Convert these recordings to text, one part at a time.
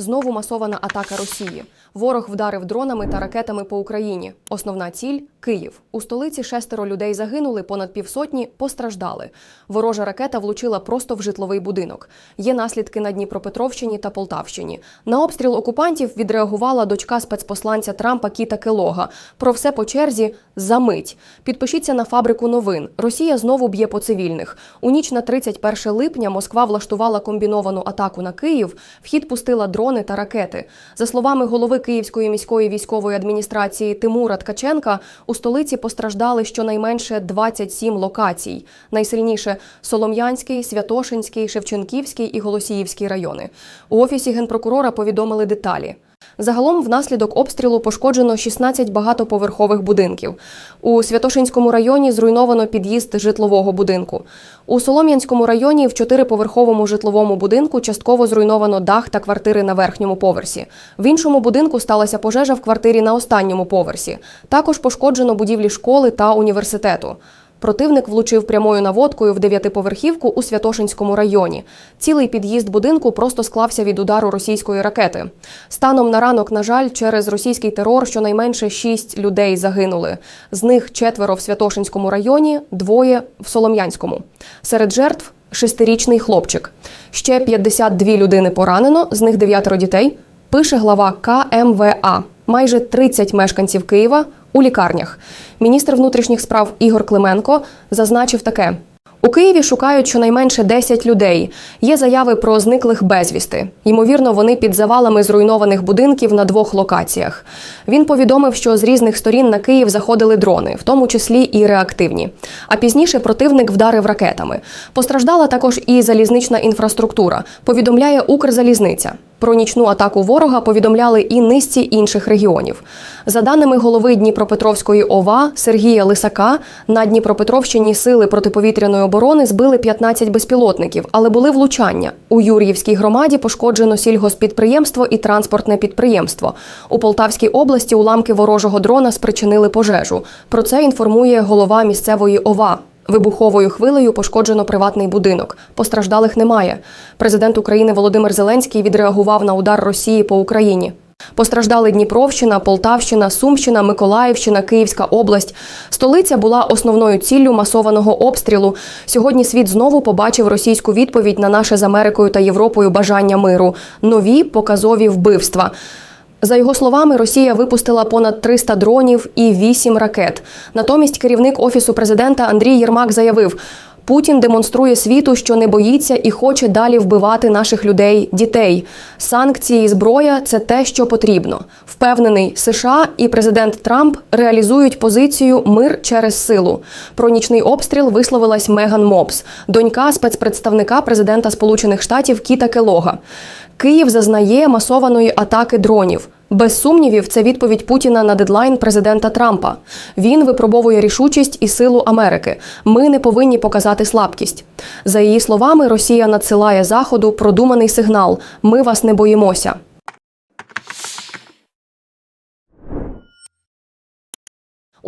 Знову масована атака Росії. Ворог вдарив дронами та ракетами по Україні. Основна ціль Київ. У столиці шестеро людей загинули, понад півсотні постраждали. Ворожа ракета влучила просто в житловий будинок. Є наслідки на Дніпропетровщині та Полтавщині. На обстріл окупантів відреагувала дочка спецпосланця Трампа Кіта Келога. Про все по черзі за мить. Підпишіться на фабрику новин. Росія знову б'є по цивільних. У ніч на 31 липня Москва влаштувала комбіновану атаку на Київ. В хід пустила дрони та ракети. За словами голови Київської міської військової адміністрації Тимура Ткаченка, у столиці постраждали щонайменше 27 локацій. Найсильніше Солом'янський, Святошинський, Шевченківський і Голосіївський райони. У офісі генпрокурора повідомили деталі. Загалом внаслідок обстрілу пошкоджено 16 багатоповерхових будинків. У Святошинському районі зруйновано під'їзд житлового будинку. У Солом'янському районі в чотириповерховому житловому будинку частково зруйновано дах та квартири на верхньому поверсі. В іншому будинку сталася пожежа в квартирі на останньому поверсі. Також пошкоджено будівлі школи та університету. Противник влучив прямою наводкою в дев'ятиповерхівку у Святошинському районі. Цілий під'їзд будинку просто склався від удару російської ракети. Станом на ранок, на жаль, через російський терор щонайменше шість людей загинули. З них четверо в Святошинському районі, двоє в Солом'янському. Серед жертв шестирічний хлопчик. Ще 52 людини поранено, з них дев'ятеро дітей. Пише глава КМВА. Майже 30 мешканців Києва у лікарнях. Міністр внутрішніх справ Ігор Клименко зазначив таке: у Києві шукають щонайменше 10 людей. Є заяви про зниклих безвісти. Ймовірно, вони під завалами зруйнованих будинків на двох локаціях. Він повідомив, що з різних сторін на Київ заходили дрони, в тому числі і реактивні. А пізніше противник вдарив ракетами. Постраждала також і залізнична інфраструктура. Повідомляє Укрзалізниця. Про нічну атаку ворога повідомляли і низці інших регіонів. За даними голови Дніпропетровської ОВА Сергія Лисака, на Дніпропетровщині сили протиповітряної оборони збили 15 безпілотників, але були влучання. У Юр'ївській громаді пошкоджено сільгоспідприємство і транспортне підприємство. У Полтавській області уламки ворожого дрона спричинили пожежу. Про це інформує голова місцевої ОВА. Вибуховою хвилею пошкоджено приватний будинок. Постраждалих немає. Президент України Володимир Зеленський відреагував на удар Росії по Україні. Постраждали Дніпровщина, Полтавщина, Сумщина, Миколаївщина, Київська область. Столиця була основною ціллю масованого обстрілу. Сьогодні світ знову побачив російську відповідь на наше з Америкою та Європою бажання миру. Нові показові вбивства. За його словами, Росія випустила понад 300 дронів і 8 ракет. Натомість керівник офісу президента Андрій Єрмак заявив. Путін демонструє світу, що не боїться і хоче далі вбивати наших людей, дітей. Санкції і зброя це те, що потрібно. Впевнений, США і президент Трамп реалізують позицію мир через силу. Про нічний обстріл висловилась Меган Мопс, донька спецпредставника президента Сполучених Штатів Кіта Келога. Київ зазнає масованої атаки дронів. Без сумнівів, це відповідь Путіна на дедлайн президента Трампа. Він випробовує рішучість і силу Америки. Ми не повинні показати слабкість. За її словами, Росія надсилає заходу продуманий сигнал: ми вас не боїмося.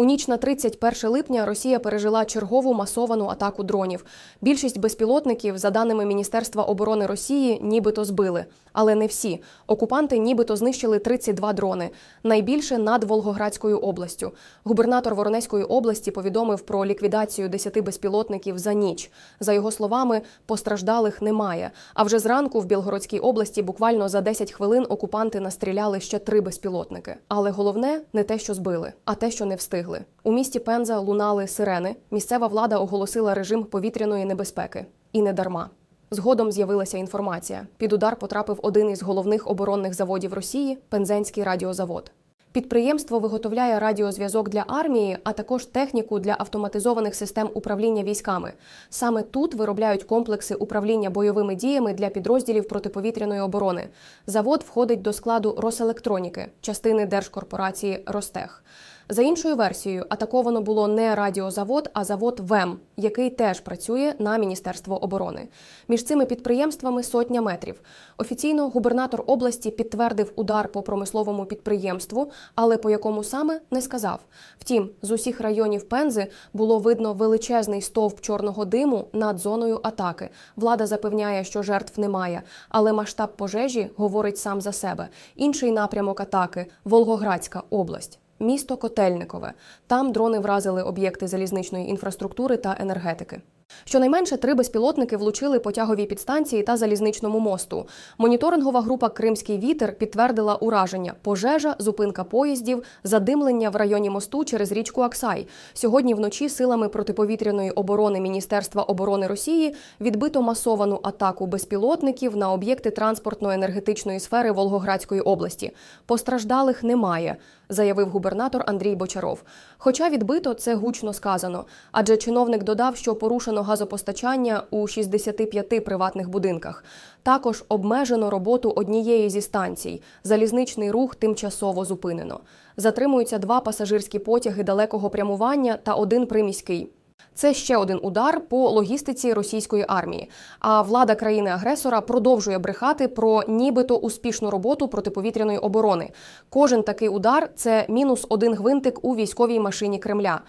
У ніч на 31 липня Росія пережила чергову масовану атаку дронів. Більшість безпілотників, за даними Міністерства оборони Росії, нібито збили. Але не всі. Окупанти нібито знищили 32 дрони. Найбільше над Волгоградською областю. Губернатор Воронезької області повідомив про ліквідацію 10 безпілотників за ніч. За його словами, постраждалих немає. А вже зранку в Білгородській області буквально за 10 хвилин окупанти настріляли ще три безпілотники. Але головне не те, що збили, а те, що не встигли. У місті Пенза лунали сирени. Місцева влада оголосила режим повітряної небезпеки. І не дарма. Згодом з'явилася інформація. Під удар потрапив один із головних оборонних заводів Росії Пензенський радіозавод. Підприємство виготовляє радіозв'язок для армії, а також техніку для автоматизованих систем управління військами. Саме тут виробляють комплекси управління бойовими діями для підрозділів протиповітряної оборони. Завод входить до складу Роселектроніки, частини держкорпорації Ростех. За іншою версією, атаковано було не радіозавод, а завод ВЕМ, який теж працює на Міністерство оборони. Між цими підприємствами сотня метрів. Офіційно губернатор області підтвердив удар по промисловому підприємству, але по якому саме не сказав. Втім, з усіх районів Пензи було видно величезний стовп чорного диму над зоною атаки. Влада запевняє, що жертв немає, але масштаб пожежі говорить сам за себе. Інший напрямок атаки Волгоградська область. Місто Котельникове. Там дрони вразили об'єкти залізничної інфраструктури та енергетики. Щонайменше три безпілотники влучили по тяговій підстанції та залізничному мосту. Моніторингова група Кримський вітер підтвердила ураження, пожежа, зупинка поїздів, задимлення в районі мосту через річку Аксай. Сьогодні вночі силами протиповітряної оборони Міністерства оборони Росії відбито масовану атаку безпілотників на об'єкти транспортно-енергетичної сфери Волгоградської області. Постраждалих немає, заявив губернатор Андрій Бочаров. Хоча відбито це гучно сказано, адже чиновник додав, що порушено газопостачання у 65 приватних будинках. Також обмежено роботу однієї зі станцій. Залізничний рух тимчасово зупинено. Затримуються два пасажирські потяги далекого прямування та один приміський. Це ще один удар по логістиці російської армії. А влада країни-агресора продовжує брехати про нібито успішну роботу протиповітряної оборони. Кожен такий удар це мінус один гвинтик у військовій машині Кремля.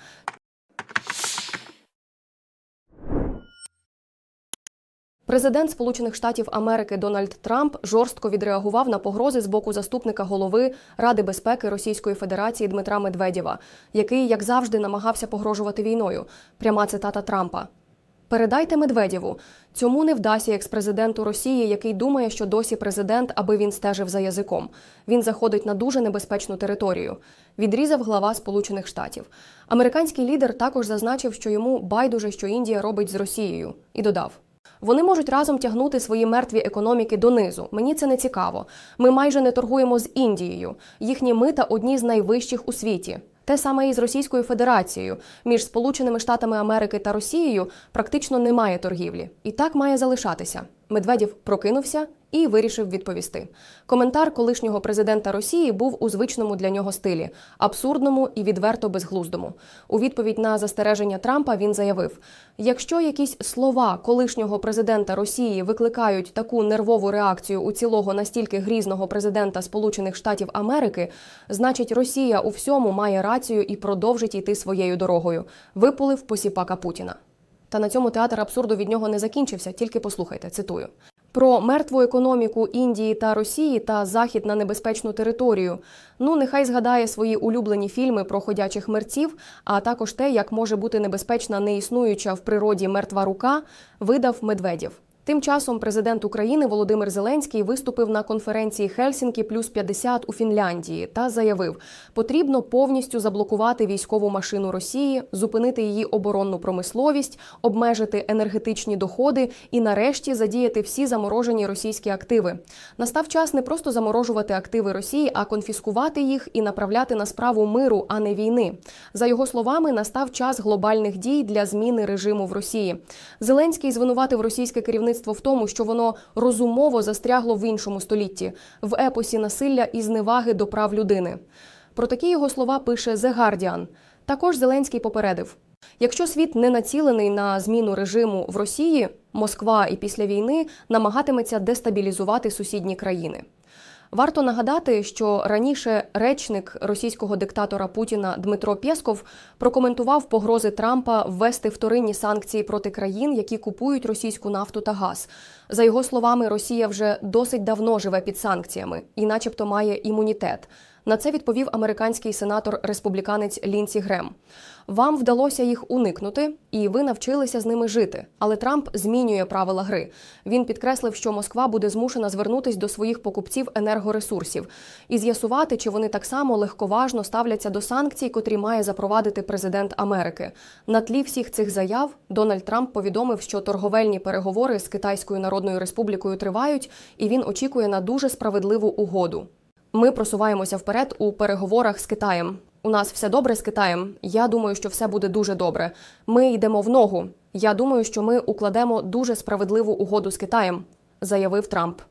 Президент Сполучених Штатів Америки Дональд Трамп жорстко відреагував на погрози з боку заступника голови Ради безпеки Російської Федерації Дмитра Медведєва, який, як завжди, намагався погрожувати війною. Пряма цитата Трампа. Передайте Медведєву. Цьому не вдасться експрезиденту Росії, який думає, що досі президент, аби він стежив за язиком. Він заходить на дуже небезпечну територію. Відрізав глава Сполучених Штатів. Американський лідер також зазначив, що йому байдуже, що Індія робить з Росією, і додав. Вони можуть разом тягнути свої мертві економіки донизу. Мені це не цікаво. Ми майже не торгуємо з Індією. Їхні мита одні з найвищих у світі. Те саме і з Російською Федерацією. Між Сполученими Штатами Америки та Росією практично немає торгівлі. І так має залишатися. Медведєв прокинувся і вирішив відповісти. Коментар колишнього президента Росії був у звичному для нього стилі абсурдному і відверто безглуздому. У відповідь на застереження Трампа він заявив: якщо якісь слова колишнього президента Росії викликають таку нервову реакцію у цілого настільки грізного президента Сполучених Штатів Америки, значить Росія у всьому має рацію і продовжить йти своєю дорогою. Випулив посіпака Путіна. Та на цьому театр абсурду від нього не закінчився. Тільки послухайте, цитую. Про мертву економіку Індії та Росії та захід на небезпечну територію. Ну, нехай згадає свої улюблені фільми про ходячих мерців, а також те, як може бути небезпечна неіснуюча в природі мертва рука, видав Медведєв. Тим часом президент України Володимир Зеленський виступив на конференції Хельсінкі плюс 50 у Фінляндії та заявив, потрібно повністю заблокувати військову машину Росії, зупинити її оборонну промисловість, обмежити енергетичні доходи і, нарешті, задіяти всі заморожені російські активи. Настав час не просто заморожувати активи Росії, а конфіскувати їх і направляти на справу миру, а не війни. За його словами, настав час глобальних дій для зміни режиму в Росії. Зеленський звинуватив російське керівництво в тому, що воно розумово застрягло в іншому столітті в епосі насилля і зневаги до прав людини. Про такі його слова пише The Guardian. Також Зеленський попередив: якщо світ не націлений на зміну режиму в Росії, Москва і після війни намагатиметься дестабілізувати сусідні країни. Варто нагадати, що раніше речник російського диктатора Путіна Дмитро Пєсков прокоментував погрози Трампа ввести вторинні санкції проти країн, які купують російську нафту та газ. За його словами, Росія вже досить давно живе під санкціями і, начебто, має імунітет. На це відповів американський сенатор республіканець Лінсі Грем. Вам вдалося їх уникнути, і ви навчилися з ними жити. Але Трамп змінює правила гри. Він підкреслив, що Москва буде змушена звернутись до своїх покупців енергоресурсів і з'ясувати, чи вони так само легковажно ставляться до санкцій, котрі має запровадити президент Америки. На тлі всіх цих заяв Дональд Трамп повідомив, що торговельні переговори з Китайською Народною Республікою тривають, і він очікує на дуже справедливу угоду. Ми просуваємося вперед у переговорах з Китаєм. У нас все добре з Китаєм. Я думаю, що все буде дуже добре. Ми йдемо в ногу. Я думаю, що ми укладемо дуже справедливу угоду з Китаєм, заявив Трамп.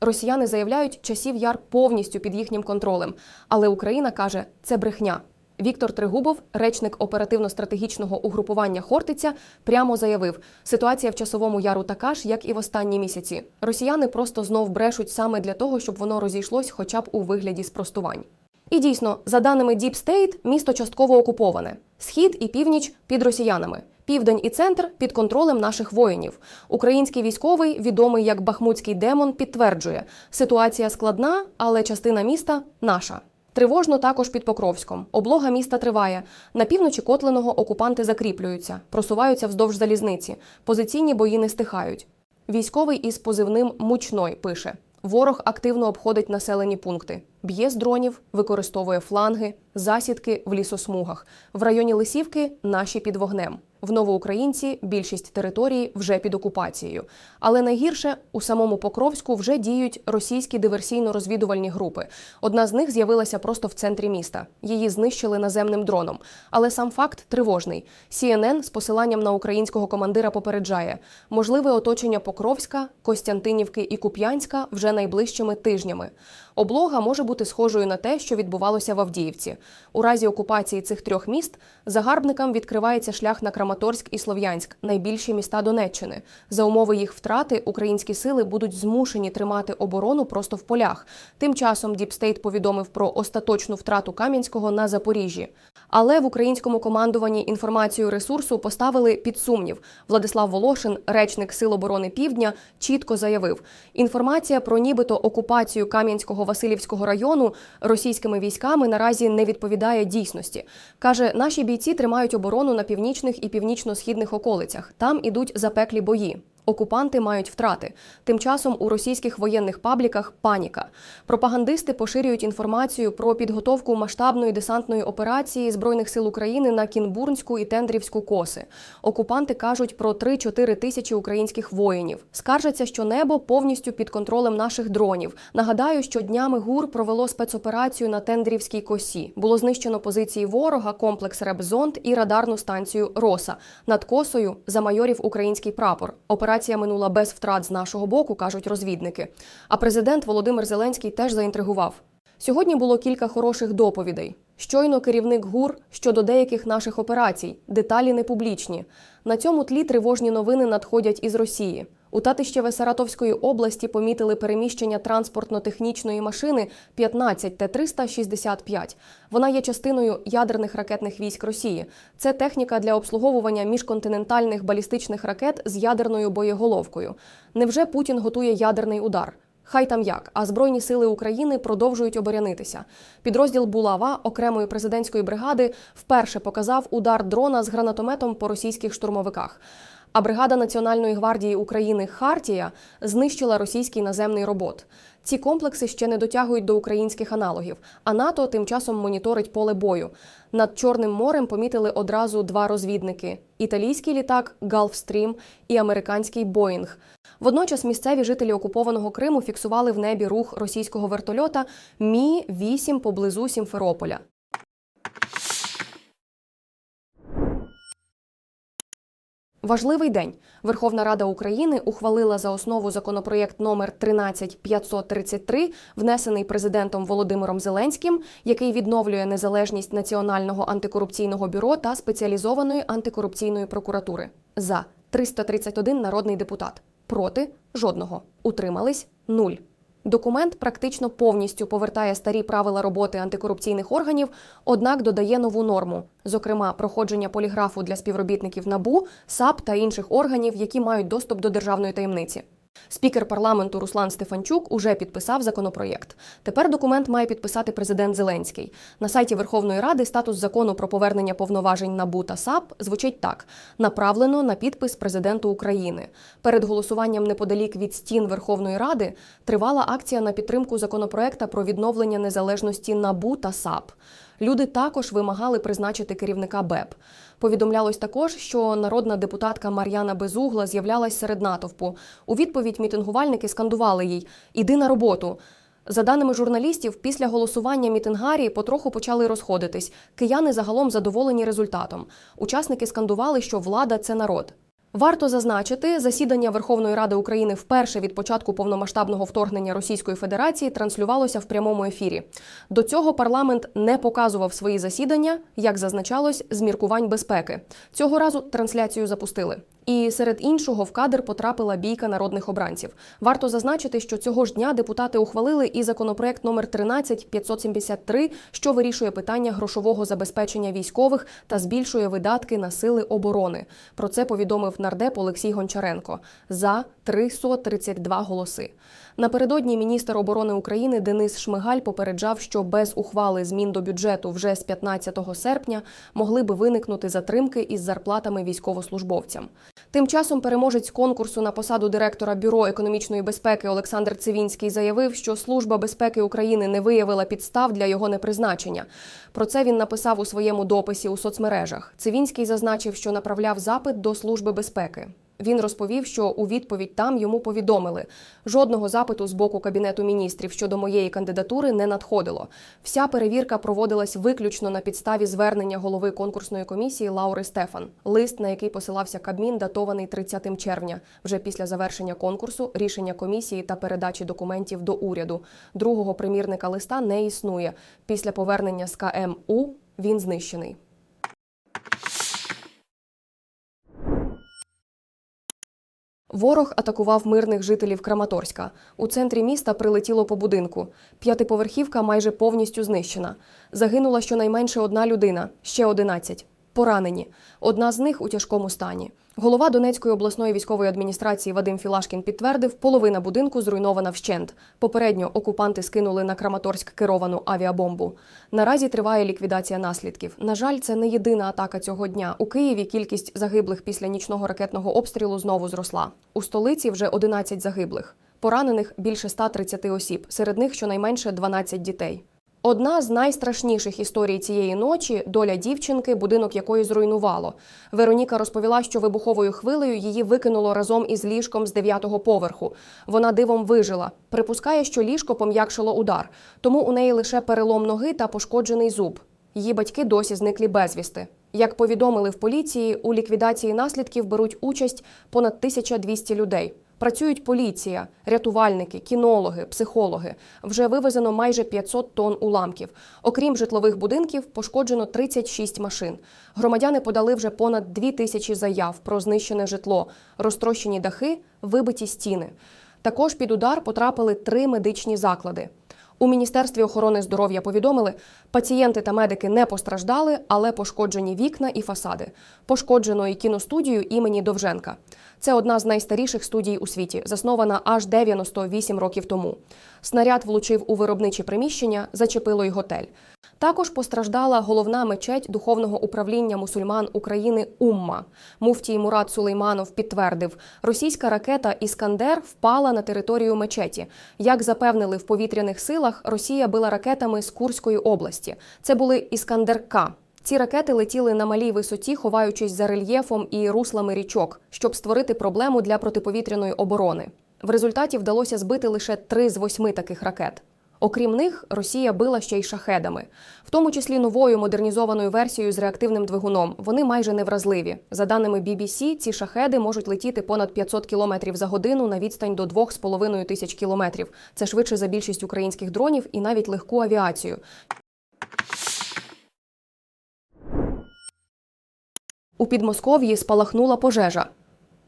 Росіяни заявляють, часів яр повністю під їхнім контролем. Але Україна каже, це брехня. Віктор Тригубов, речник оперативно-стратегічного угрупування Хортиця, прямо заявив: ситуація в часовому яру така ж, як і в останні місяці. Росіяни просто знов брешуть саме для того, щоб воно розійшлось, хоча б у вигляді спростувань. І дійсно, за даними Deep State, місто частково окуповане: схід і північ під росіянами. Південь і центр під контролем наших воїнів. Український військовий, відомий як Бахмутський демон, підтверджує, ситуація складна, але частина міста наша. Тривожно також під Покровськом. Облога міста триває. На півночі Котленого окупанти закріплюються, просуваються вздовж залізниці. Позиційні бої не стихають. Військовий із позивним Мучной пише: ворог активно обходить населені пункти, б'є з дронів, використовує фланги, засідки в лісосмугах. В районі Лисівки наші під вогнем. В Новоукраїнці більшість території вже під окупацією. Але найгірше у самому Покровську вже діють російські диверсійно-розвідувальні групи. Одна з них з'явилася просто в центрі міста. Її знищили наземним дроном. Але сам факт тривожний. CNN з посиланням на українського командира попереджає: можливе оточення Покровська, Костянтинівки і Куп'янська вже найближчими тижнями. Облога може бути схожою на те, що відбувалося в Авдіївці. У разі окупації цих трьох міст загарбникам відкривається шлях на Краматорськ і Слов'янськ, найбільші міста Донеччини. За умови їх втрати українські сили будуть змушені тримати оборону просто в полях. Тим часом Діпстейт повідомив про остаточну втрату Кам'янського на Запоріжжі. Але в українському командуванні інформацію ресурсу поставили під сумнів. Владислав Волошин, речник Сил оборони Півдня, чітко заявив: інформація про нібито окупацію Кам'янського Васильівського району російськими військами наразі не відповідає дійсності. каже, наші бійці тримають оборону на північних і північно-східних околицях. Там ідуть запеклі бої. Окупанти мають втрати. Тим часом у російських воєнних пабліках паніка. Пропагандисти поширюють інформацію про підготовку масштабної десантної операції збройних сил України на Кінбурнську і Тендрівську коси. Окупанти кажуть про 3-4 тисячі українських воїнів. Скаржаться, що небо повністю під контролем наших дронів. Нагадаю, що днями ГУР провело спецоперацію на Тендрівській косі. Було знищено позиції ворога, комплекс Ребзонд і радарну станцію Роса. Над косою замайорів український прапор. Операція минула без втрат з нашого боку, кажуть розвідники. А президент Володимир Зеленський теж заінтригував. Сьогодні було кілька хороших доповідей. Щойно керівник ГУР щодо деяких наших операцій. Деталі не публічні. На цьому тлі тривожні новини надходять із Росії. У Татищеве Саратовської області помітили переміщення транспортно-технічної машини 15 Т-365. Вона є частиною ядерних ракетних військ Росії. Це техніка для обслуговування міжконтинентальних балістичних ракет з ядерною боєголовкою. Невже Путін готує ядерний удар? Хай там як, а Збройні сили України продовжують оборонитися. Підрозділ Булава окремої президентської бригади вперше показав удар дрона з гранатометом по російських штурмовиках. А бригада Національної гвардії України Хартія знищила російський наземний робот. Ці комплекси ще не дотягують до українських аналогів, а НАТО тим часом моніторить поле бою. Над Чорним морем помітили одразу два розвідники: італійський літак Галфстрім і американський Боїнг. Водночас місцеві жителі окупованого Криму фіксували в небі рух російського вертольота Мі 8 поблизу Сімферополя. Важливий день. Верховна Рада України ухвалила за основу законопроєкт номер 13533, внесений президентом Володимиром Зеленським, який відновлює незалежність Національного антикорупційного бюро та спеціалізованої антикорупційної прокуратури. За 331 народний депутат. Проти жодного. Утримались нуль. Документ практично повністю повертає старі правила роботи антикорупційних органів, однак додає нову норму, зокрема, проходження поліграфу для співробітників НАБУ, САП та інших органів, які мають доступ до державної таємниці. Спікер парламенту Руслан Стефанчук уже підписав законопроєкт. Тепер документ має підписати президент Зеленський. На сайті Верховної Ради статус закону про повернення повноважень НАБУ та САП звучить так: направлено на підпис президенту України. Перед голосуванням неподалік від стін Верховної Ради тривала акція на підтримку законопроекта про відновлення незалежності НАБУ та САП. Люди також вимагали призначити керівника БЕП. Повідомлялось також, що народна депутатка Мар'яна Безугла з'являлась серед натовпу. У відповідь мітингувальники скандували їй Іди на роботу. За даними журналістів, після голосування мітингарі потроху почали розходитись. Кияни загалом задоволені результатом. Учасники скандували, що влада це народ. Варто зазначити, засідання Верховної Ради України вперше від початку повномасштабного вторгнення Російської Федерації транслювалося в прямому ефірі. До цього парламент не показував свої засідання, як зазначалось, з міркувань безпеки. Цього разу трансляцію запустили. І серед іншого в кадр потрапила бійка народних обранців. Варто зазначити, що цього ж дня депутати ухвалили і законопроект номер 13573, що вирішує питання грошового забезпечення військових та збільшує видатки на сили оборони. Про це повідомив нардеп Олексій Гончаренко за 332 голоси. Напередодні міністр оборони України Денис Шмигаль попереджав, що без ухвали змін до бюджету вже з 15 серпня могли би виникнути затримки із зарплатами військовослужбовцям. Тим часом переможець конкурсу на посаду директора бюро економічної безпеки Олександр Цивінський заявив, що служба безпеки України не виявила підстав для його непризначення. Про це він написав у своєму дописі у соцмережах. Цивінський зазначив, що направляв запит до служби безпеки. Він розповів, що у відповідь там йому повідомили: жодного запиту з боку кабінету міністрів щодо моєї кандидатури не надходило. Вся перевірка проводилась виключно на підставі звернення голови конкурсної комісії Лаури Стефан. Лист, на який посилався Кабмін, датований 30 червня. Вже після завершення конкурсу, рішення комісії та передачі документів до уряду. Другого примірника листа не існує. Після повернення з КМУ він знищений. Ворог атакував мирних жителів Краматорська. У центрі міста прилетіло по будинку. П'ятиповерхівка майже повністю знищена. Загинула щонайменше одна людина, ще 11. Поранені. Одна з них у тяжкому стані. Голова Донецької обласної військової адміністрації Вадим Філашкін підтвердив, половина будинку зруйнована вщент. Попередньо окупанти скинули на Краматорськ керовану авіабомбу. Наразі триває ліквідація наслідків. На жаль, це не єдина атака цього дня. У Києві кількість загиблих після нічного ракетного обстрілу знову зросла. У столиці вже 11 загиблих. Поранених більше 130 осіб. Серед них щонайменше 12 дітей. Одна з найстрашніших історій цієї ночі доля дівчинки, будинок якої зруйнувало. Вероніка розповіла, що вибуховою хвилею її викинуло разом із ліжком з дев'ятого поверху. Вона дивом вижила. Припускає, що ліжко пом'якшило удар, тому у неї лише перелом ноги та пошкоджений зуб. Її батьки досі зниклі безвісти. Як повідомили в поліції, у ліквідації наслідків беруть участь понад 1200 людей. Працюють поліція, рятувальники, кінологи, психологи. Вже вивезено майже 500 тонн уламків. Окрім житлових будинків, пошкоджено 36 машин. Громадяни подали вже понад 2 тисячі заяв про знищене житло, розтрощені дахи, вибиті стіни. Також під удар потрапили три медичні заклади. У Міністерстві охорони здоров'я повідомили, пацієнти та медики не постраждали, але пошкоджені вікна і фасади. Пошкоджено і кіностудію імені Довженка. Це одна з найстаріших студій у світі, заснована аж 98 років тому. Снаряд влучив у виробничі приміщення, зачепило й готель. Також постраждала головна мечеть духовного управління мусульман України Умма. Муфтій Мурат Сулейманов підтвердив, російська ракета Іскандер впала на територію мечеті. Як запевнили в повітряних силах, Росія била ракетами з Курської області. Це були Іскандер К. Ці ракети летіли на малій висоті, ховаючись за рельєфом і руслами річок, щоб створити проблему для протиповітряної оборони. В результаті вдалося збити лише три з восьми таких ракет. Окрім них, Росія била ще й шахедами, в тому числі новою модернізованою версією з реактивним двигуном. Вони майже невразливі. За даними BBC, ці шахеди можуть летіти понад 500 км за годину на відстань до 2,5 тисяч кілометрів. Це швидше за більшість українських дронів і навіть легку авіацію. У Підмосков'ї спалахнула пожежа.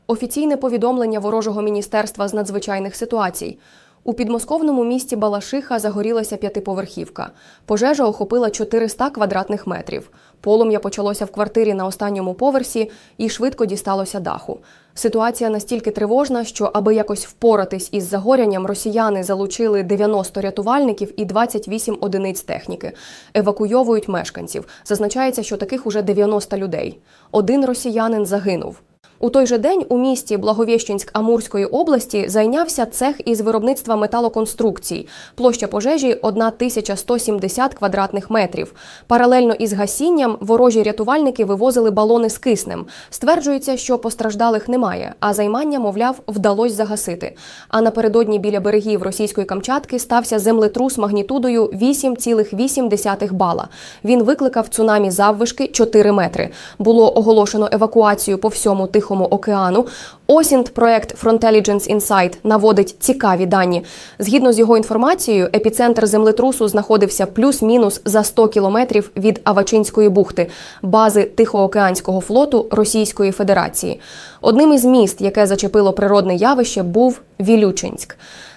Офіційне повідомлення ворожого міністерства з надзвичайних ситуацій. У підмосковному місті Балашиха загорілася п'ятиповерхівка. Пожежа охопила 400 квадратних метрів. Полум'я почалося в квартирі на останньому поверсі і швидко дісталося даху. Ситуація настільки тривожна, що аби якось впоратись із загорянням, росіяни залучили 90 рятувальників і 28 одиниць техніки. Евакуйовують мешканців. Зазначається, що таких уже 90 людей. Один росіянин загинув. У той же день у місті Благовіщенськ Амурської області зайнявся цех із виробництва металоконструкцій. Площа пожежі 1170 квадратних метрів. Паралельно із гасінням ворожі рятувальники вивозили балони з киснем. Стверджується, що постраждалих немає, а займання, мовляв, вдалося загасити. А напередодні біля берегів російської Камчатки стався землетрус магнітудою 8,8 бала. Він викликав цунамі заввишки 4 метри. Було оголошено евакуацію по всьому тихо. Тихому океану. Осінт проект Frontelligence Insight наводить цікаві дані. Згідно з його інформацією, епіцентр землетрусу знаходився плюс-мінус за 100 кілометрів від Авачинської бухти, бази Тихоокеанського флоту Російської Федерації. Одним із міст, яке зачепило природне явище, був Вілючинськ.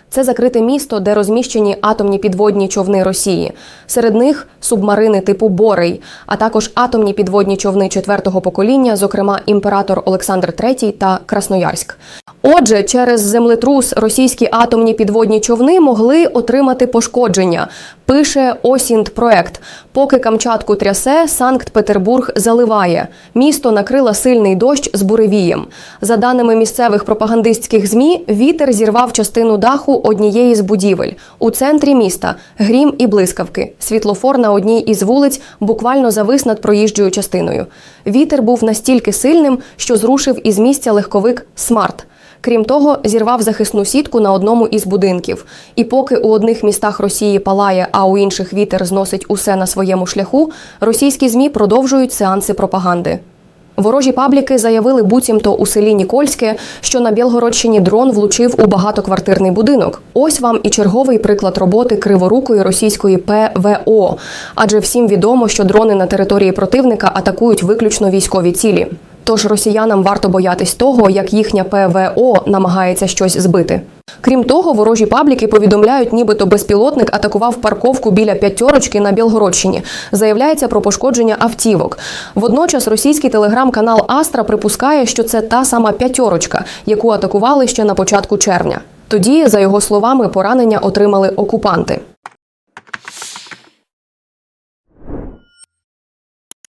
Це закрите місто, де розміщені атомні підводні човни Росії. Серед них субмарини типу Борей, а також атомні підводні човни четвертого покоління, зокрема імператор Олександр III та Красноярськ. Отже, через землетрус російські атомні підводні човни могли отримати пошкодження. Пише Осінт проект. Поки Камчатку трясе, Санкт-Петербург заливає. Місто накрила сильний дощ з буревієм. За даними місцевих пропагандистських змі, вітер зірвав частину даху однієї з будівель. У центрі міста грім і блискавки. Світлофор на одній із вулиць буквально завис над проїжджою частиною. Вітер був настільки сильним, що зрушив із місця легковик Смарт. Крім того, зірвав захисну сітку на одному із будинків. І поки у одних містах Росії палає, а у інших вітер зносить усе на своєму шляху, російські змі продовжують сеанси пропаганди. Ворожі пабліки заявили буцімто у селі Нікольське, що на Білгородщині дрон влучив у багатоквартирний будинок. Ось вам і черговий приклад роботи криворукої російської ПВО. Адже всім відомо, що дрони на території противника атакують виключно військові цілі. Тож росіянам варто боятись того, як їхня ПВО намагається щось збити. Крім того, ворожі пабліки повідомляють, нібито безпілотник атакував парковку біля п'ятерочки на Білгородщині. Заявляється про пошкодження автівок. Водночас російський телеграм-канал Астра припускає, що це та сама п'ятерочка, яку атакували ще на початку червня. Тоді, за його словами, поранення отримали окупанти.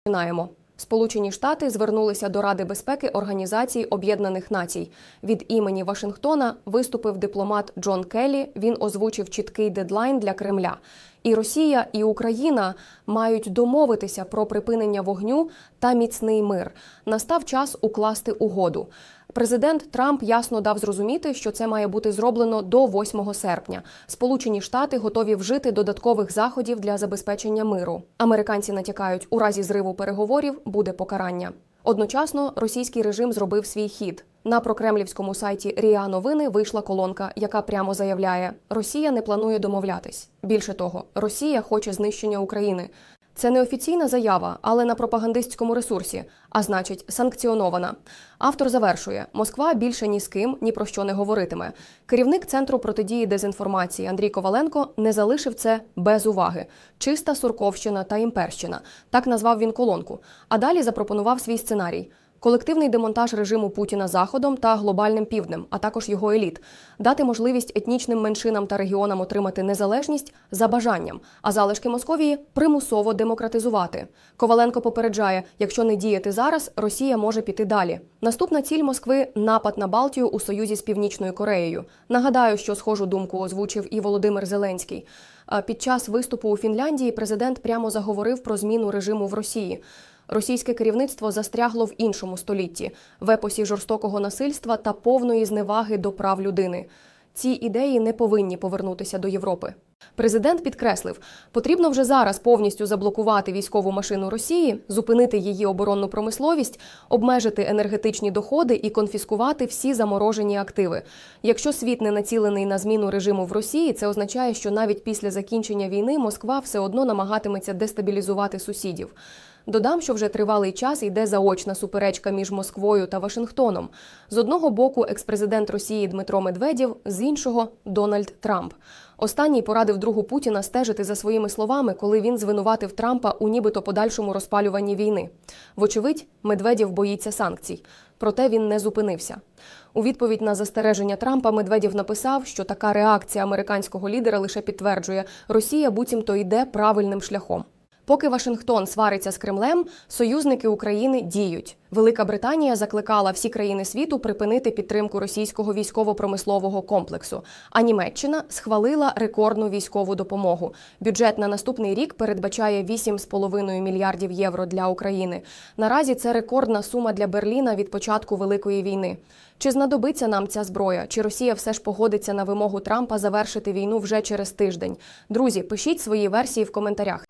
Починаємо. Сполучені Штати звернулися до Ради безпеки Організації Об'єднаних Націй. Від імені Вашингтона виступив дипломат Джон Келлі. Він озвучив чіткий дедлайн для Кремля. І Росія, і Україна мають домовитися про припинення вогню та міцний мир. Настав час укласти угоду. Президент Трамп ясно дав зрозуміти, що це має бути зроблено до 8 серпня. Сполучені Штати готові вжити додаткових заходів для забезпечення миру. Американці натякають, у разі зриву переговорів буде покарання. Одночасно російський режим зробив свій хід. На прокремлівському сайті Ріа Новини вийшла колонка, яка прямо заявляє: Росія не планує домовлятись. Більше того, Росія хоче знищення України. Це не офіційна заява, але на пропагандистському ресурсі, а значить, санкціонована. Автор завершує: Москва більше ні з ким ні про що не говоритиме. Керівник центру протидії дезінформації Андрій Коваленко не залишив це без уваги. Чиста сурковщина та імперщина. Так назвав він колонку. А далі запропонував свій сценарій. Колективний демонтаж режиму Путіна заходом та глобальним півднем, а також його еліт, дати можливість етнічним меншинам та регіонам отримати незалежність за бажанням, а залишки Московії примусово демократизувати. Коваленко попереджає, якщо не діяти зараз, Росія може піти далі. Наступна ціль Москви напад на Балтію у союзі з Північною Кореєю. Нагадаю, що схожу думку озвучив і Володимир Зеленський. Під час виступу у Фінляндії президент прямо заговорив про зміну режиму в Росії. Російське керівництво застрягло в іншому столітті в епосі жорстокого насильства та повної зневаги до прав людини. Ці ідеї не повинні повернутися до Європи. Президент підкреслив, потрібно вже зараз повністю заблокувати військову машину Росії, зупинити її оборонну промисловість, обмежити енергетичні доходи і конфіскувати всі заморожені активи. Якщо світ не націлений на зміну режиму в Росії, це означає, що навіть після закінчення війни Москва все одно намагатиметься дестабілізувати сусідів. Додам, що вже тривалий час йде заочна суперечка між Москвою та Вашингтоном. З одного боку, експрезидент Росії Дмитро Медведєв, з іншого Дональд Трамп. Останній порадив другу Путіна стежити за своїми словами, коли він звинуватив Трампа у нібито подальшому розпалюванні війни. Вочевидь, Медведєв боїться санкцій. Проте він не зупинився. У відповідь на застереження Трампа Медведєв написав, що така реакція американського лідера лише підтверджує, Росія буцімто йде правильним шляхом. Поки Вашингтон свариться з Кремлем, союзники України діють. Велика Британія закликала всі країни світу припинити підтримку російського військово-промислового комплексу. А Німеччина схвалила рекордну військову допомогу. Бюджет на наступний рік передбачає 8,5 мільярдів євро для України. Наразі це рекордна сума для Берліна від початку великої війни. Чи знадобиться нам ця зброя? Чи Росія все ж погодиться на вимогу Трампа завершити війну вже через тиждень? Друзі, пишіть свої версії в коментарях.